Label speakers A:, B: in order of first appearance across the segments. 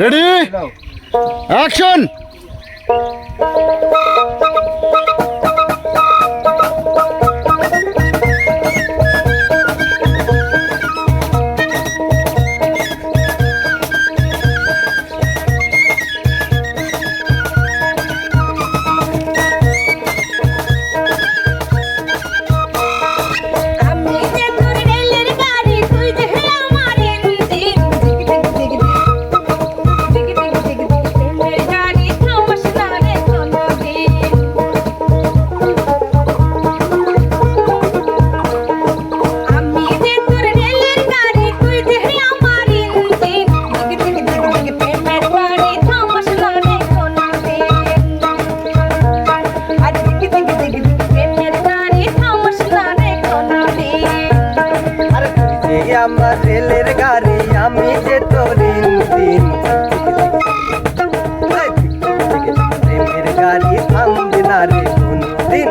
A: Ready action
B: আমার রেলের গাড়ি আমি যে তোর দিন প্রেমের গাড়ি
C: থামবে না রে কোনদিন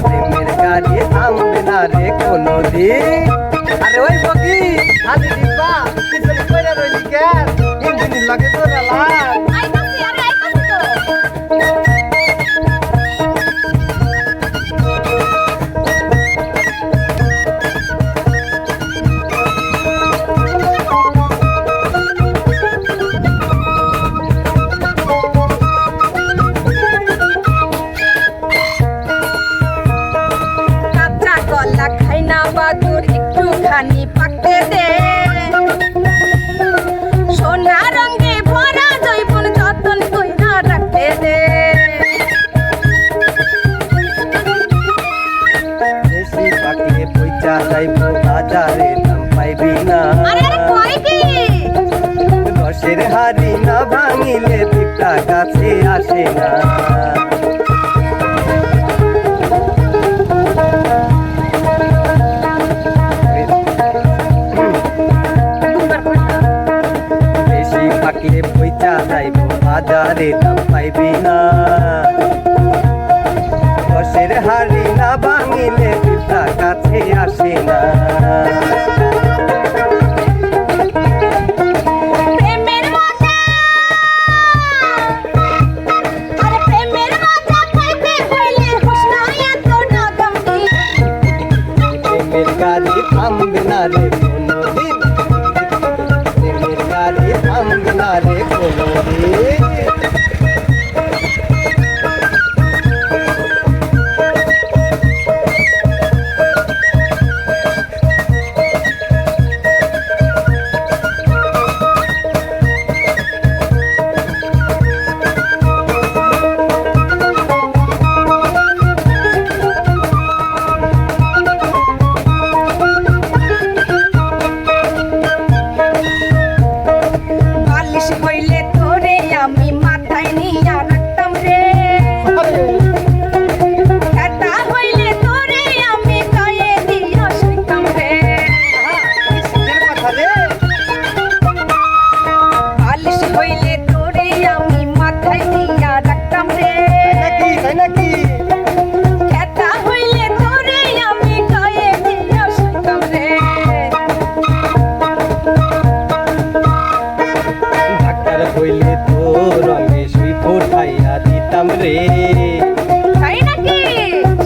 C: প্রেমের গাড়ি থামবে না রে কোনদিন আরে ওই বকি আরে দিবা কিছু করে রইলি কেন যাইব বাজারে দাম পাইবি না রসের হাড়ি না ভাঙিলে পিঁপড়া কাছে আসে না। পাকলে পয়সা যাইব বাজারে দাম পাইবি না রসের হাড়ি না ভাঙিলে পিঁপড়া কাছে আসে না। গাড়ি থামবে রে কোনোদিন। গাড়ি থামবে রে কোনোদিন। ফোটাইয়া রে।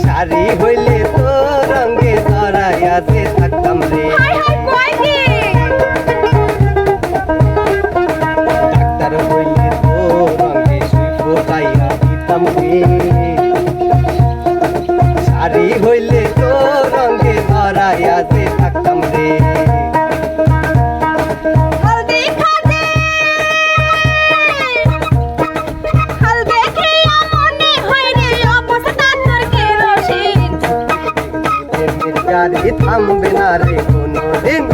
C: শাড়ি হইলে তো রঙে যে থাকতাম রে। ডাক্তার হইলে তো রঙে শুই ফোটাইয়া দিতাম রে। শাড়ি হইলে তো রঙে ধরাইয়া থামবে না রে কোনোদিন।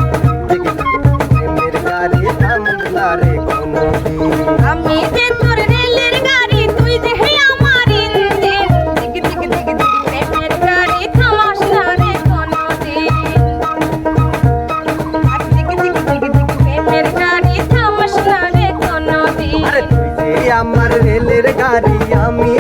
C: প্রেমের গাড়ি থামবে না রে কোনোদিন
B: আমি যে তোর রেলের গাড়ি তুই যে হে আমার ইঞ্জিন। দিগি দিগি দিগি দিগি প্রেমের গাড়ি থামাস না রে কোনোদিন। আর দিগি দিগি দিগি দিগি প্রেমের গাড়ি থামাস না রে কোনোদিন।
C: আরে তুই যে আমার রেলের গাড়ি আমি